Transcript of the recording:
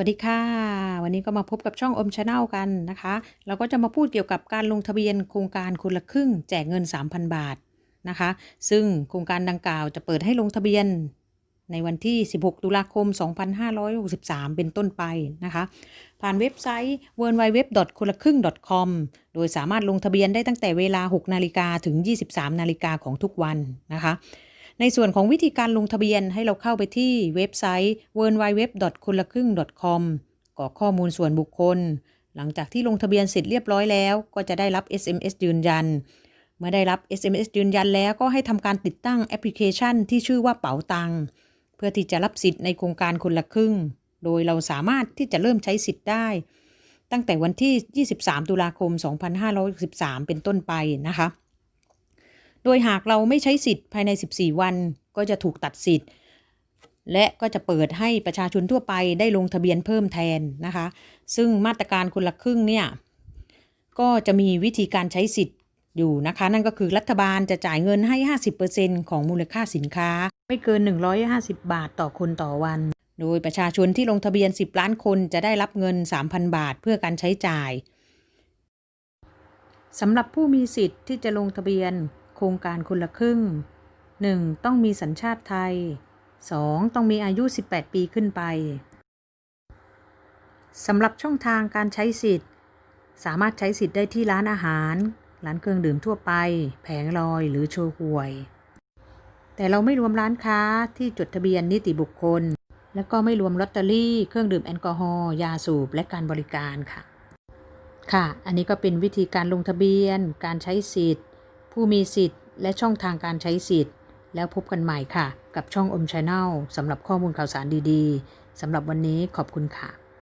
วัสดีค่ะ วันนี้ก็มาพบกับช่องอมชาแนลกันนะคะ เราก็จะมาพูดเกี่ยวกับการลงทะเบียนโครงการคนละครึ่งแจกเงิน 3,000 บาทนะคะ ซึ่งโครงการดังกล่าวจะเปิดให้ลงทะเบียนในวันที่ 16 ตุลาคม 2563 เป็นต้นไปนะคะ ผ่านเว็บไซต์ w w w คนละครึ่ง .com โดยสามารถลงทะเบียนได้ตั้งแต่เวลา 6 นาฬิกาถึง 23 นาฬิกาของทุกวันนะคะ ในส่วนของวิธีการลงทะเบียนให้เราเข้าไปที่เว็บไซต์ w w w คนละครึ่ง .com กรอกข้อมูลส่วนบุคคล หลังจากที่ลงทะเบียนเสร็จเรียบร้อยแล้ว ก็จะได้รับ SMS ยืนยัน เมื่อได้รับ SMS ยืนยันแล้วก็ให้ทำการติดตั้งแอปพลิเคชันที่ชื่อว่าเป๋าตัง เพื่อที่จะรับสิทธิ์ในโครงการคนละครึ่ง โดยเราสามารถที่จะเริ่มใช้สิทธิ์ได้ ตั้งแต่วันที่ 23 ตุลาคม 2563 เป็นต้นไปนะคะ ดยหากเราไม่ใช้สิทธิ์ภายใน 14 วัน ก็จะถูกตัดสิทธิ์ และก็จะเปิดให้ประชาชนทั่วไปได้ลงทะเบียนเพิ่มแทนนะคะ ซึ่งมาตรการคนละครึ่งเนี่ยก็จะมีวิธีการใช้สิทธิ์อยู่นะคะ นั่นก็คือรัฐบาลจะจ่ายเงินให้ 50%ของมูลค่าสินค้า ไม่เกิน 150 บาทต่อคนต่อวัน โดยประชาชนที่ลงทะเบียน 10 ล้านคนจะได้รับเงิน 3,000 บาทเพื่อการใช้จ่ายสำหรับผู้มีสิทธิ์ที่จะลงทะเบียน โครงการคนละครึ่ง 1. ต้องมีสัญชาติไทย 2. ต้องมีอายุ 18 ปีขึ้นไปสำหรับช่องทางการใช้สิทธิ์ สามารถใช้สิทธิ์ได้ที่ร้านอาหาร ร้านเครื่องดื่มทั่วไป แผงลอยหรือโชว์หวย แต่เราไม่รวมร้านค้าที่จดทะเบียนนิติบุคคล และก็ไม่รวมลอตเตอรี่ เครื่องดื่มแอลกอฮอล์ยาสูบและการบริการค่ะ ค่ะ อันนี้ก็เป็นวิธีการลงทะเบียน การใช้สิทธิ์ ผู้มีสิทธิ์ และช่องทางการใช้สิทธิ์ แล้วพบกันใหม่ค่ะ กับช่องอมชาแนลสำหรับข้อมูลข่าวสารดีๆสำหรับวันนี้ขอบคุณค่ะ